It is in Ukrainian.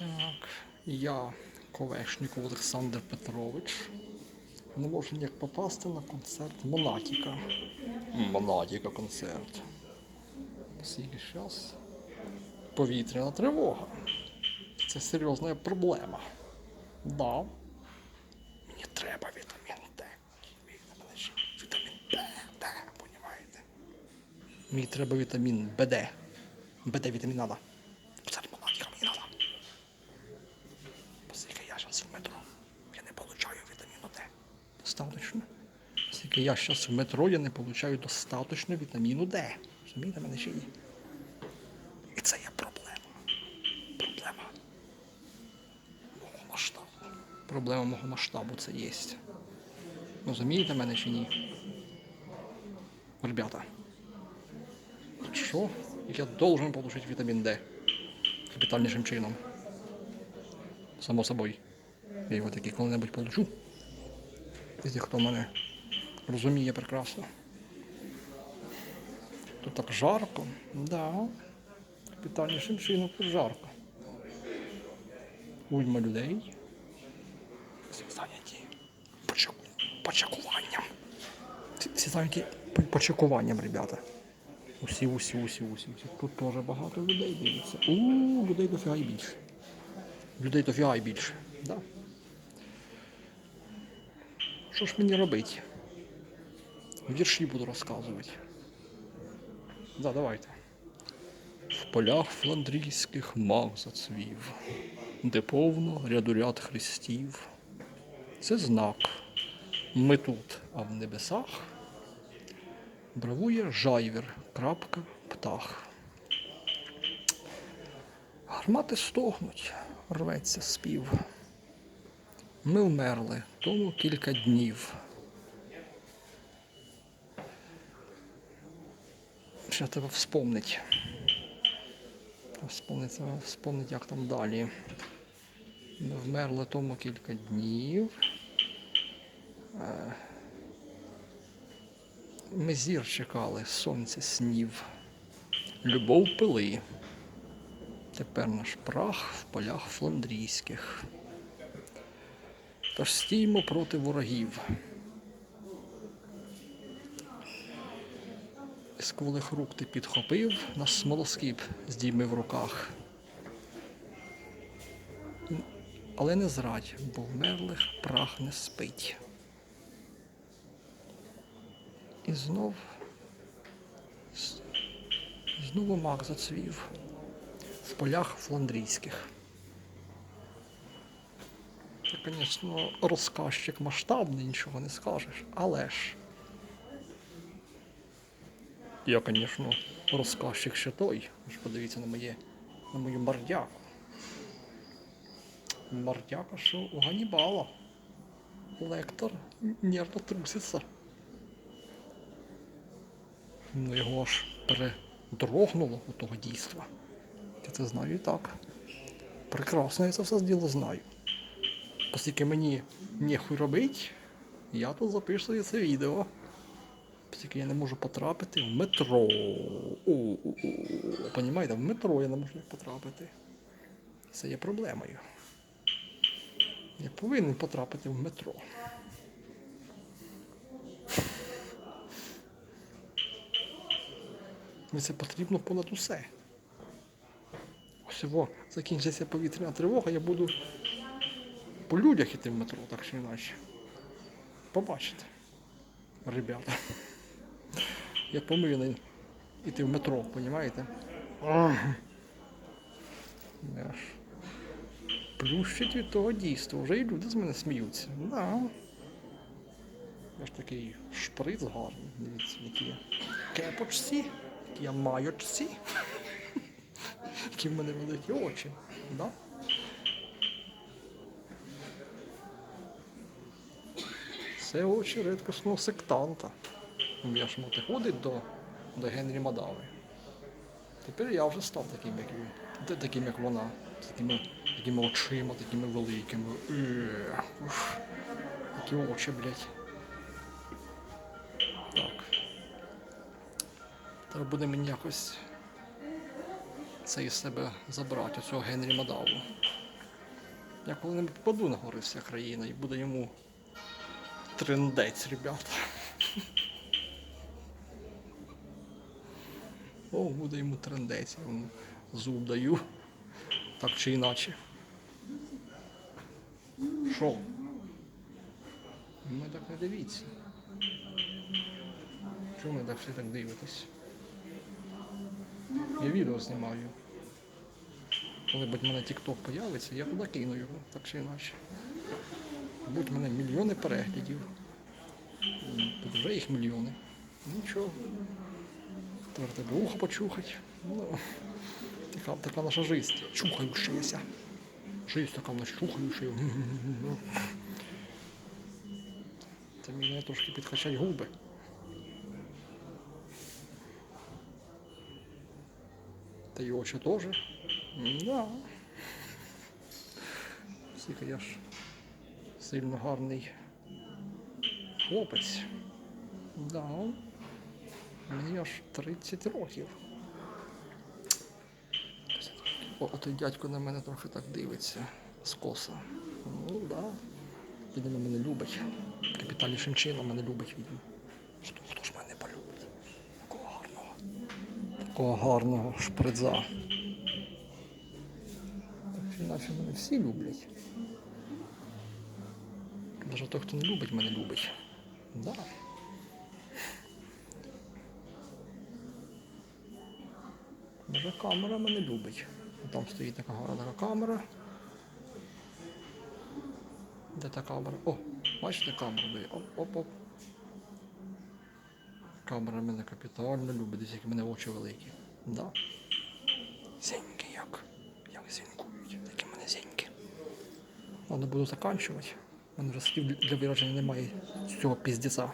Так, я Ковешніков Олександр Петрович. Не можу ніяк попасти на концерт Монатіка. Монатіка концерт. Скільки зараз? Повітряна тривога. Це серйозна проблема. Да. Мені треба вітамін Д. Вітамін Д, Д, понімаєте? Мені треба вітамін БД. БД вітамін надо. Це монатіка мені надо. Поскільки я зараз в метро, я не получаю вітаміну Д. Достаточно. Поскільки я зараз в метро, я не получаю достаточно вітаміну Д. Розумієте, мене ще є. І це є проблема. Проблема мого масштабу. Проблема мого масштабу це є. Розумієте мене чи ні? Ребята. Що? Я должен получить вітамін Д капітальнішим чином. Само собою. Я його таки коли-небудь получу. Якщо хто мене розуміє прекрасно. Тут так жарко. Да. Капітальнішим чином тут жарко. Уйма людей. Всі зайняті почакуванням. Всі зайняті почакуванням, ребята. Усі, усі, усі, усі, усі. Тут теж багато людей дивиться. У, людей дофіга і більше. Людей дофіга і більше. Да. Що ж мені робити? Вірші буду розказувати. Да, давайте. В полях фландрійських мак зацвів, де повно ряду-ряд хрестів. Це знак. Ми тут, а в небесах бравує жайвір, крапка, птах. Гармати стогнуть, рветься спів. Ми вмерли, тому кілька днів. Ще треба. Вспомнить, треба вспомнить, як там далі. Ми вмерли тому кілька днів. Е, Ми зір чекали, сонце снів. Любов пили. Тепер наш прах в полях фландрійських. Тож стіймо проти ворогів. З кволих рук ти підхопив, наш смолоскип здійми в руках. Але не зрадь, бо вмерлих прах не спить. І знов знову мак зацвів в полях фландрійських. Звісно, розказчик масштабний, нічого не скажеш, але ж. Я, звісно, розказчик ще той. Ви ж подивіться на моє, на мою мордяку. Мордяка, що у Ганібала. Лектор нервно труситься. Ну його аж передрогнуло у того дійства. Я це знаю і так. Прекрасно я це все діло знаю. Оскільки мені нехуй робить, я тут записую це відео. Оскільки я не можу потрапити в метро. О-о-о. Понімаєте, в метро я не можу потрапити. Це є проблемою. Я повинен потрапити в метро. Мені це потрібно понад усе. Ось його закінчиться повітряна тривога, я буду по людях іти в метро, так чи іначе. Побачите, ребята. Я повинен іти в метро, розумієте? Плющить від того дійства. Вже і люди з мене сміються. Да. Я ж такий шприц гарний. Дивіться, які я кепочці, які я майочці. Які в мене великі очі. Да? Це очі рідкісного сектанта. Мати ходить до, до Генрі Мадави. Тепер я вже став таким, як він. Таким, як вона. З такими, такими очима, такими великими. Е, уф. Такі очі, блядь. Так. Треба буде мені якось це із себе забрати, оцього Генрі Мадаву. Я коли-небудь попаду на гори вся країна і буде йому трендець, ребята. О, буде йому трендець, я йому зуб даю. Так чи іначе. Що? Ми так не дивіться. Чому ви так всі так дивитесь? Я відео знімаю. Коли будь мене TikTok появиться, я туди кину його, так чи інакше. Будь мене мільйони переглядів. Тут вже їх мільйони. Нічого. Тепер тебе ухо почухать. Ну, така, така наша жизнь. Чухающаяся. Жизнь така в нас чухающая. Це мені трошки підкачать губи. Та й очі теж. Да. Скільки я ж сильно гарний хлопець. Да. Мені аж 30 років. О, той дядько на мене трохи так дивиться скоса. Ну да. Він мене любить. Капіталі Шимчина мене любить. Хто, хто ж мене полюбить? Такого гарного. Такого гарного шпридза. Інакше мене всі люблять. Навіть той, хто не любить, мене любить. Да. Даже камера мене любить. Там стоїть така гарна камера. Де та камера? О, бачите камеру? Оп-оп-оп. Камера мене капітально любить, десь як мене очі великі. Да. Зеньки як. Як зенькують, такі мене зеньки. Ладно, буду заканчувати. У мене вже слів для вираження немає з цього піздеця.